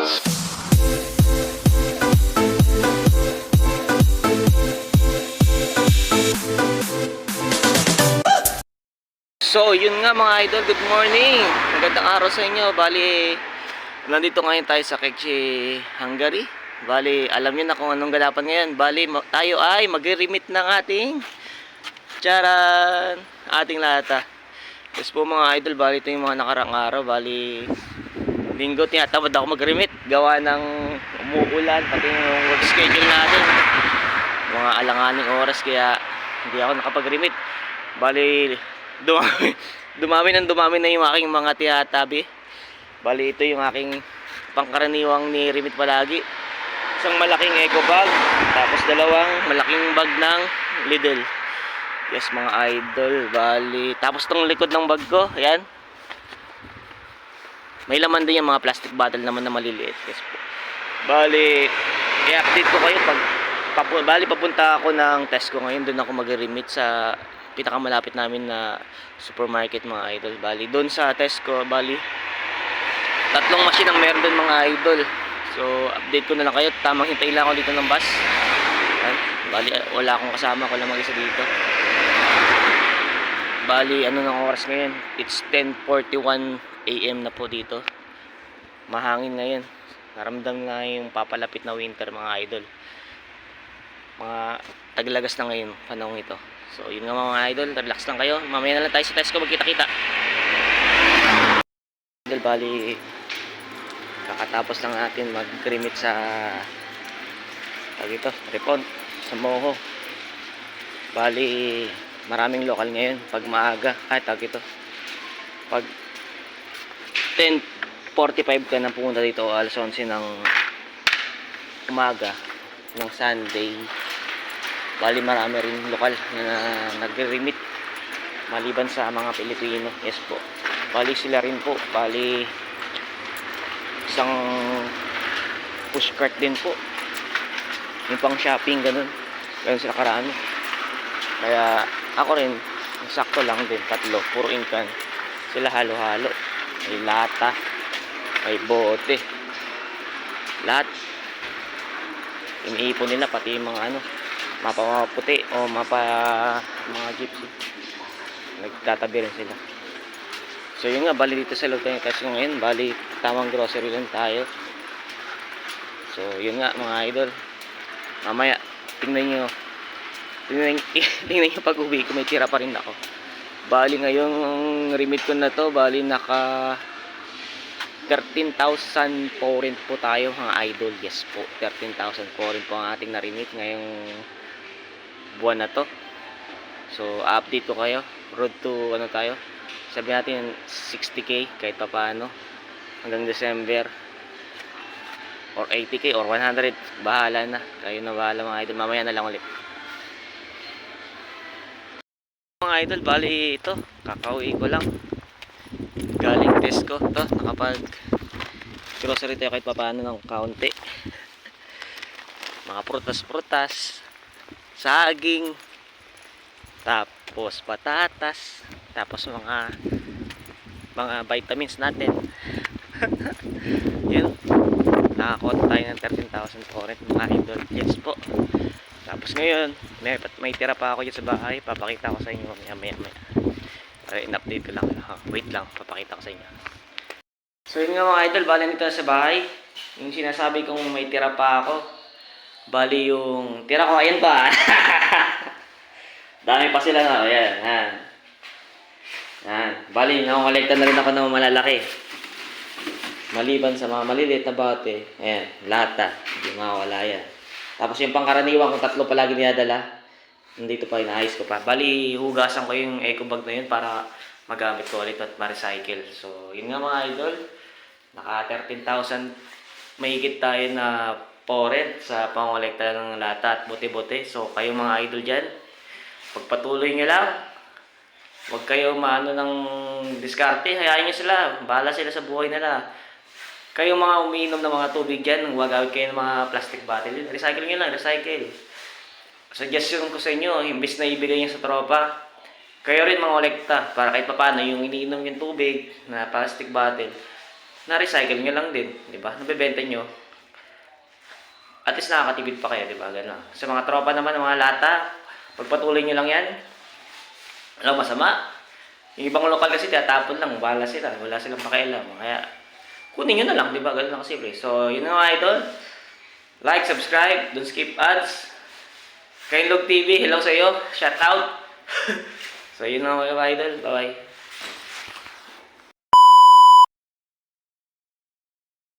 So, yun nga mga idol, good morning. Magandang araw sa inyo. Bali, nandito ngayon tayo sa Kekchi, Hungary. Bali, alam niyo na kung anong galapan ngayon. Bali, tayo ay magre-remit ng ating charan, ating lata. Yes po mga idol, bali ito yung mga nakarang araw. Bali, linggo tinatamad ako mag-remit. Gawa ng umuulan, pati yung work schedule natin. Mga alanganing oras, kaya hindi ako nakapag-remit. Bali, dumami, dumami ng dumami na yung aking mga tiyatabi. Bali, ito yung aking pangkaraniwang ni Remit palagi. Isang malaking eco bag, tapos dalawang malaking bag ng Lidl. Yes, mga idol. Bali, tapos tong likod ng bag ko, ayan. May laman din yung mga plastic bottle naman na maliliit. Yes po. Bali, i-update ko kayo pag papu, bali papunta ako ng Tesco ngayon doon ako mag-remit sa pinakamalapit namin na supermarket mga idol. Bali, doon sa Tesco, bali tatlong machine ang meron doon mga idol. So, update ko na lang kayo. Tamang hintay lang ako dito ng bus. Ayan. Bali, wala akong kasama. Ako lang mag-isa dito. Bali, ano ng oras ngayon? It's 10.41 a.m. na po dito. Mahangin ngayon. Naramdam na yung papalapit na winter mga idol. Mga taglagas na ngayon panahon ito. So, yun nga mga idol. Relax lang kayo. Mamaya na lang tayo sa Tesco magkita-kita. Idol, bali, kakatapos lang natin mag-remit sa tawag ito, Repon, sa Moho. Bali, maraming lokal ngayon pag maaga. Ay, tawag ito. Pag 10.45 ka na pumunta dito alas 11 ng umaga ng Sunday. Bali, marami rin lokal na nagre-remit maliban sa mga Pilipino. Yes po. Bali sila rin po. Bali, isang pushcart din po. Yung pang shopping, ganun. Ganun sila karami. Kaya ako rin, sakto lang din, tatlo, puro inkan. Sila halo-halo. May lata, may bote. Lahat. Iniipon nila pati yung mga ano, mapa mga puti o mapa mga gypsy. Nagtatabi rin sila. So yun nga, bali dito sa loob tayo kasi ngayon, bali tamang grocery lang tayo. So yun nga mga idol. Mamaya, tingnan nyo. Tingnan, tingnan nyo pag uwi ko, may tira pa rin ako. Bali ngayong remit ko na to, bali naka 13,000 foreign po tayo mga idol. Yes po, 13,000 foreign po ang ating na-remit ngayong buwan na to. So, update ko kayo. Road to ano tayo? Sabi natin 60k kahit pa paano hanggang December or 80k or 100 bahala na kayo na bahala mga idol mamaya na lang ulit idol. Bali ito kakauwi ko lang. Galing Tesco. To nakapag grocery tayo kahit pa paano ng kaunti. Mga prutas prutas saging tapos patatas tapos mga mga vitamins natin. Yun. Nakakuha tayo ng 13,000 foreign mga idol. Yes po tapos ngayon may, may tira pa ako dyan sa bahay. Papakita ko sa inyo mamaya maya maya para in-update ko lang. Ha, wait lang. Papakita ko sa inyo. So yun nga mga idol bali nito sa bahay. Yung sinasabi kong may tira pa ako. Bali yung tira ko ayan pa. Dami pa sila na ayan yan yan bali nakakolekta na rin ako ng malalaki. Maliban sa mga maliliit na bate, ayan, lata, hindi mawala yan. Tapos yung pangkaraniwan kung tatlo palagi dinadala, nandito pa inaayos ko pa. Bali, hugasan ko yung eco bag na yun para magamit ko ulit at ma-recycle. So, yun nga mga idol, naka 13,000 mahigit tayo na foreign sa pangolekta ng lata at bote-bote. So, kayo mga idol dyan, pagpatuloy nyo lang, Huwag kayo maano ng diskarte, hayaan nyo sila. Bahala sila sa buhay nila. Kayo mga umiinom ng mga tubig dyan, huwag gawin kayo ng mga plastic bottle. Recycle nyo lang, recycle. Suggestion ko sa inyo, imbis na ibigay nyo sa tropa, kayo rin mga olekta para kahit papano yung iniinom yung tubig na plastic bottle, na-recycle nyo lang din, di ba? Nabebenta nyo. At least nakakatipid pa kayo, di ba? Ganun. Sa mga tropa naman, mga lata, pagpatuloy nyo lang yan, walang masama. Yung ibang lokal kasi tatapon lang, wala sila, wala silang pakialam. Kaya, kunin nyo na lang, di ba? Ganun lang kasimple. So, yun na mga idol. Like, subscribe, don't skip ads. Kainlog TV, hello sa iyo. Shout out. so, yun na mga idol. Bye-bye.